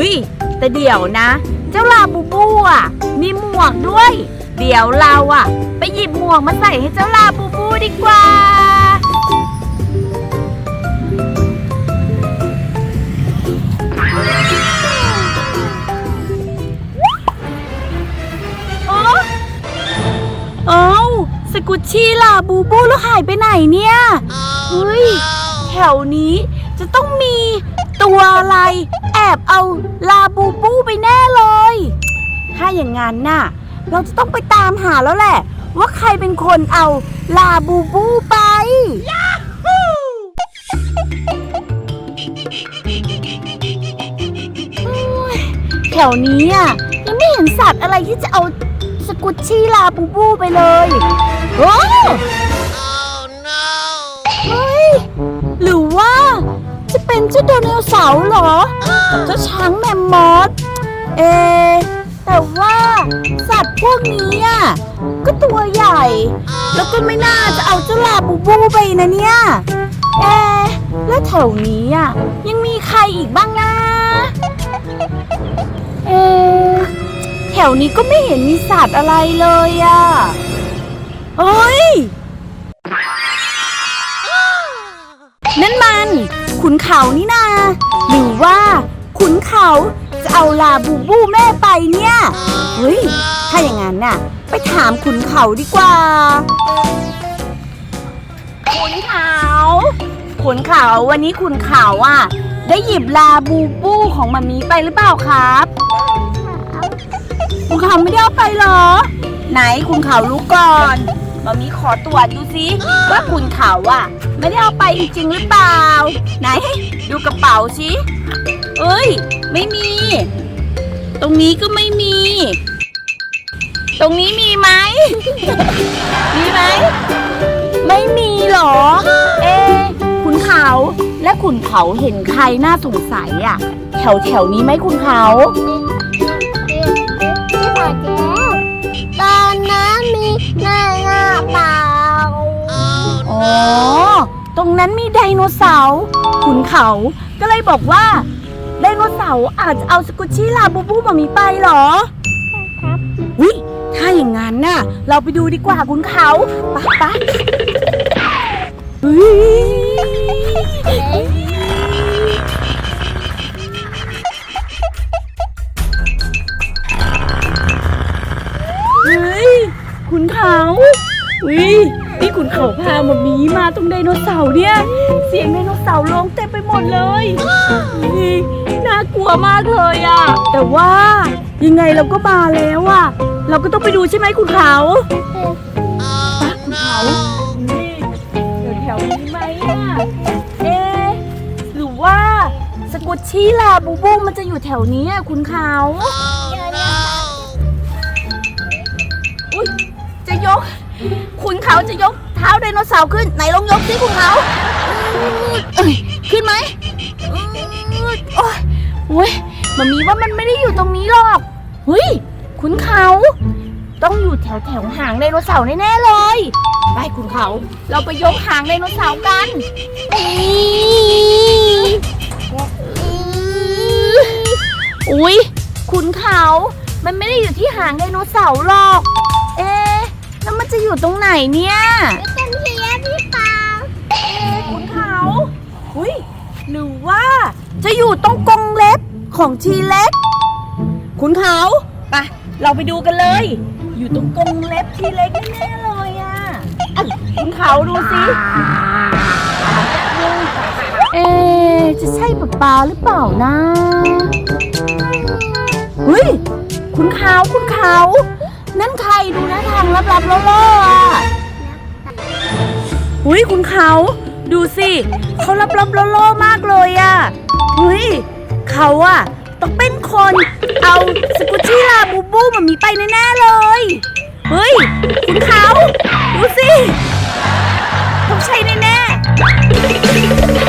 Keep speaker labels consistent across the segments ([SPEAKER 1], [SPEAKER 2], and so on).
[SPEAKER 1] อุ้ยแต่เดี๋ยวนะ เจ้าลาบูบูอะ มีหมวกด้วย เดี๋ยวเราอะ ไปหยิบหมวกมาใส่ให้เจ้าลาบูบูดีกว่า โอ้เอ้าสกุชชี่ล่ะบูบูแล้วหายไปไหนเนี่ยเฮ้ยแถวนี้จะต้องมีตัวอะไร อบเอาลาบูบูไปแน่เลย ถ้าอย่างนั้นน่ะ เราจะต้องไปตามหาแล้วแหละ ว่าใครเป็นคนเอาลาบูบูไป แถวนี้อะยังไม่เห็นสัตว์อะไรที่จะเอาสกุชชี่ลาบูบูไปเลย เป็นเจ้าไดโนเสาร์เหรอกับเจ้าช้างแมมมอสเอ แต่ว่าสัตว์พวกนี้อะก็ตัวใหญ่ แล้วก็ไม่น่าจะเอาเจ้าลาบูบูไปนะเนี่ยเอแล้วแถวนี้อะยังมีใครอีกบ้างนะเอแถวนี้ก็ไม่เห็นมีสัตว์อะไรเลยอะ่ะเฮ้ย นั่นมัน ขุนเขานี่นา หรือว่า ขุนเขาจะเอาลาบูบูแม่ไปเนี่ย เฮ้ย ถ้าอย่างนั้นน่ะ ไปถามขุนเขาดีกว่า ขุนเขา ขุนเขาวันนี้ขุนเขาอะ ได้หยิบลาบูบูของมามีไปหรือเปล่าครับคุณเขาไม่ได้เอาไปเหรอ ไหนคุณเขารู้ก่อน มามีขอตรวจดูสิว่าคุณเขาอะไม่ได้เอาไปจริงหรือเปล่า ไหน ดูกระเป๋าสิเอ้ย ไม่มี ตรงนี้ก็ไม่มี ตรงนี้มีไหม มีไหม ไม่มีหรอ เอะคุณเขาและคุณเขาเห็นใครน่าสงสัยอะแถวแถวนี้ไหมคุณเขา
[SPEAKER 2] ต
[SPEAKER 1] รงนั้นมีไดโนเสาร์ขุนเขาก็เลยบอกว่า ไดโนเสาร์อาจจะเอาสกุชชี่ลาบูบูมามีไปเหรอ
[SPEAKER 2] ครับ
[SPEAKER 1] วิถ้าอย่างนั้นน่ะ เราไปดูดีกว่าขุนเขาไปะปะเฮ้ยเฮ้ยขุนเขาวิ นี่ขุนเขาพามามีมาตรงไดโนเสาร์เนี่ย เสียงไดโนเสาร์ร้องเต็มไปหมดเลยเฮ้ยน่ากลัวมากเลยอะแต่ว่ายังไงเราก็มาแล้วอะเราก็ต้องไปดูใช่ไหมคุณเขาปะคุณเขานี่เดี๋ยวแถวนี้ไหมอะเอะหรือว่าสกุชชี่ลาบูบูมันจะอยู่แถวนี้อะคุณเขา เขาจะยกเท้าไดโนเสาร์ขึ้น ไหนลองยกสิคุณเขาเอ้ยขึ้นไหมอืดโอ้ยโอ้ยมันมีว่ามันไม่ได้อยู่ตรงนี้หรอกเฮ้ยคุณเขา ต้องอยู่แถวแถวๆหางไดโนเสาร์แน่ๆเลย ไปคุณเขา เราไปยกหางไดโนเสาร์กันอุ้ยคุณเขา มันไม่ได้อยู่ที่หางไดโนเสาร์หรอก เอ๊ะ แล้วมันจะอยู่ตรงไหนเนี่ย
[SPEAKER 2] เป็นเพียพี่เปล่า
[SPEAKER 1] เอ๊ะคุณเขาหุยหรือว่าจะอยู่ตรงกรงเล็บของทีเล็กคุณเขาไปเราไปดูกันเลย อยู่ตรงกรงเล็บทีเล็กแน่ๆเลยอะอะคุณเขาดูสิเอ๊ะจะใช่ป๊าป๊าหรือเปล่านะเฮ้ยคุณเขาคุณเขา นั่นใครดูหน้าทางลับๆล่อๆอะหุยคุณเขาดูสิเขารับรับๆล่อๆมากเลยอะหุยเขาอะต้องเป็นคนเอาสกุชชี่ลาบูบูมามีไปแน่ๆเลย เฮ้ย คุณเขาดูสิต้องใช่แน่ๆ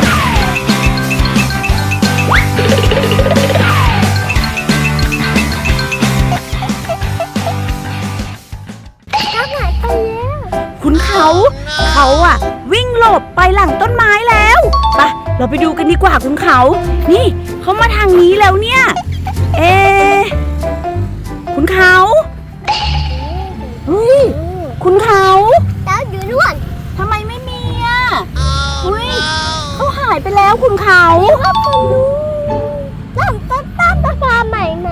[SPEAKER 1] เขาเขาอะวิ่งหลบไปหลังต้นไม้แล้วไปเราไปดูกันดีกว่าคุณเขา นี่เขามาทางนี้แล้วเนี่ย เอะคุณเขาเฮ้ยคุณเขา
[SPEAKER 2] เจ้าอยู่นู่น
[SPEAKER 1] ทำไมไม่มีอะเฮ้ยเขาหายไปแล้วคุณเขา
[SPEAKER 2] ครับคุณลุงตั้งตั้งตั้งสะพานใหม่ไหม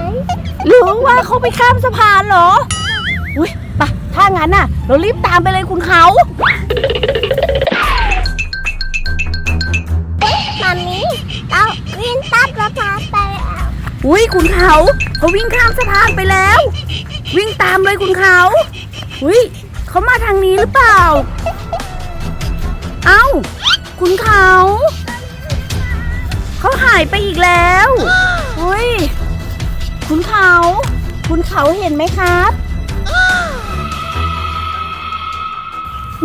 [SPEAKER 1] หรือว่าเขาไปข้ามสะพานเหรออุ้ยไปถ้างั้นน่ะ เรารีบตามไปเลยคุณเขา
[SPEAKER 2] มา อุ้
[SPEAKER 1] ยคุณเขาเขาวิ่งข้ามสะพานไปแล้ว วิ่งตามเลยคุณเขาอุ้ยเขามาทางนี้หรือเปล่า เอ้า คุณเขาเขาหายไปอีกแล้วอุ้ยคุณเขาคุณเขาเห็นไหมครับ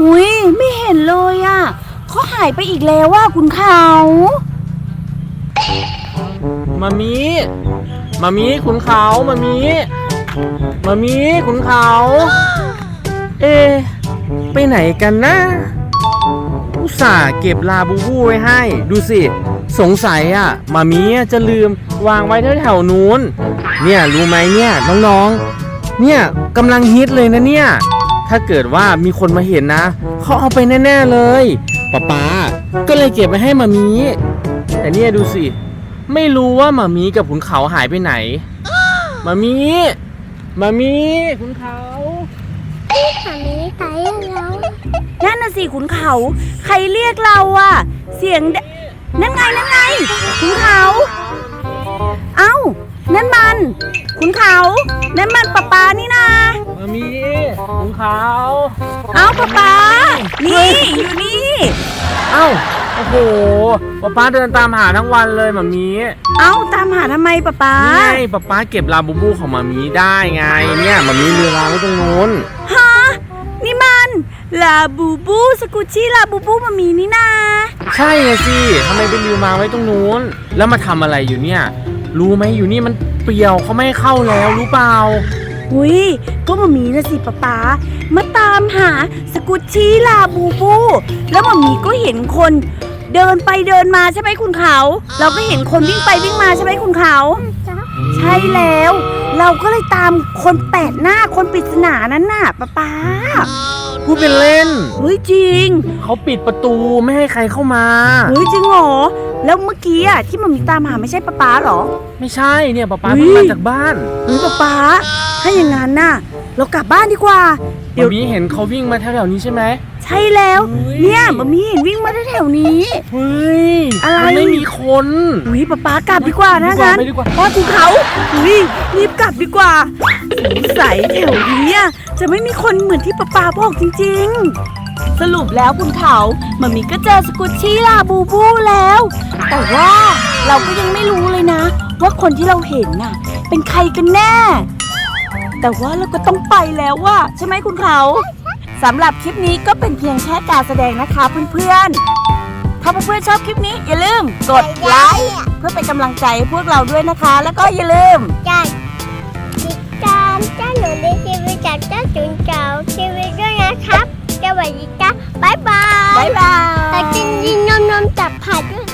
[SPEAKER 1] อุ้ยไม่เห็นเลยอะเขาหายไปอีกแล้วว่าคุณเขา
[SPEAKER 3] มามีมามีขุนเขามามีมามีขุนเขา เอ ไปไหนกันนะ อุตส่าห์เก็บลาบูบูไว้ให้ ดูสิ สงสัยอะมามีจะลืมวางไว้แถวๆนู้น เนี่ยรู้ไหมเนี่ยน้องๆ เนี่ยกำลังฮิตเลยนะเนี่ย ถ้าเกิดว่ามีคนมาเห็นนะเขาเอาไปแน่ ๆเลยป๊าป๊าก็เลยเก็บไว้ให้มามีแต่เนี่ยดูสิ ไม่รู้ว่าหมามีกับขุนเขาหายไปไหนหมามีหมามีขุนเขา
[SPEAKER 2] มามีไปแล้ว
[SPEAKER 1] นั่นน่ะสิขุนเขา ใครเรียกเราอะเสียงเดนั่นไงนั่นไงขุนเขา เอ้า นั่นมัน ขุนเขา นั่นมันป๊าป๊านี่นา
[SPEAKER 3] หมามีขุนเขา
[SPEAKER 1] เอ้าป๊าป๊านี่อยู่นี่
[SPEAKER 3] เอ้า โอ้โหป๊าป๊าเดินตามหาทั้งวันเลยหมามี
[SPEAKER 1] เอ้าตามหาทำไมป๊าป๊า
[SPEAKER 3] นี่ไงป๊าป๊าเก็บลาบูบูของหมามีได้ไงเนี่ยหมามีเรือวางไว้ตรงนู้น
[SPEAKER 1] ฮะนี่มันลาบูบูสกุชชี่ลาบูบูมามีนี่นา
[SPEAKER 3] ใช่อะสิทำไมไปลืมวางไว้ตรงนู้น แล้วมาทำอะไรอยู่เนี่ย รู้ไหมอยู่นี่มันเปลี่ยวเขาไม่ให้เข้าแล้วรู้เปล่า
[SPEAKER 1] อุ้ยก็มามีนะสิป๊าป๊ามาตามหาสกุชชี่ลาบูบู แล้วมามีก็เห็นคนเดินไปเดินมาใช่ไหมคุณเขา เราก็เห็นคนวิ่งไปวิ่งมาใช่ไหมคุณเขา
[SPEAKER 2] จ้า
[SPEAKER 1] ใช่แล้ว เราก็เลยตามคนแปลกหน้าคนปริศนานั้นน่ะป๊าป๊า
[SPEAKER 3] พูดเป็นเล่น
[SPEAKER 1] เฮ้ยจริง
[SPEAKER 3] เขาปิดประตูไม่ให้ใครเข้ามา
[SPEAKER 1] เฮ้ยจริงเหรอ แล้วเมื่อกี้อะที่มามีตามหาไม่ใช่ป๊าป๊าเหรอ
[SPEAKER 3] ไม่ใช่เนี่ยป๊าป๊า
[SPEAKER 1] เฮ้ย
[SPEAKER 3] เพิ่งมาจากบ้าน
[SPEAKER 1] เฮ้ยป๊าป๊าถ้าอย่างงั้นน่ะ เรากลับบ้านดีกว่า เดี๋
[SPEAKER 3] เดี๋
[SPEAKER 1] ย
[SPEAKER 3] ยววนี้เห็นเขาวิ่งมาแถวๆนี้ใช่ไหม
[SPEAKER 1] ใช่แล้ว
[SPEAKER 3] เฮ้ย
[SPEAKER 1] เนี่ยมามีเห็นวิ่งมาแถวๆนี้
[SPEAKER 3] เฮ้ย
[SPEAKER 1] อะไร
[SPEAKER 3] มันไม่มีคน
[SPEAKER 1] อุ้ยป๊าป๊ากลับดีกว่านะ
[SPEAKER 3] ดีกว่า
[SPEAKER 1] งั้น
[SPEAKER 3] ไปดีกว่า
[SPEAKER 1] เพราะภูเขาอุ้ยรีบกลับดีกว่าสงสัยแถวนี้อะจะไม่มีคนเหมือนที่ป๊าป๊าบอกจริงๆ สรุปแล้วคุณเขามามีก็เจอสกุชชี่ลาบูบูแล้ว แต่ว่าเราก็ยังไม่รู้เลยนะ ว่าคนที่เราเห็นน่ะ เป็นใครกันแน่ แต่ว่าเราก็ต้องไปแล้วว่าใช่ไหมคุณเขาสำหรับคลิปนี้ก็เป็นเพียงแค่การแสดงนะคะเพื่อนๆ ถ้าเพื่อนๆชอบคลิปนี้อย่าลืมกดไลค์เพื่อเป็นกำลังใจให้พวกเราด้วยนะคะ แล้วก็อย่าลืม
[SPEAKER 2] จ้าติดตามเจ้าหนูในทีวีจากเจ้าจุนเจ้าทีวีด้วยนะครับ สวัสดีจ้าบ๊ายบาย
[SPEAKER 1] บ๊ายบาย
[SPEAKER 2] แต่กินยินนมนมจับผัดด้วย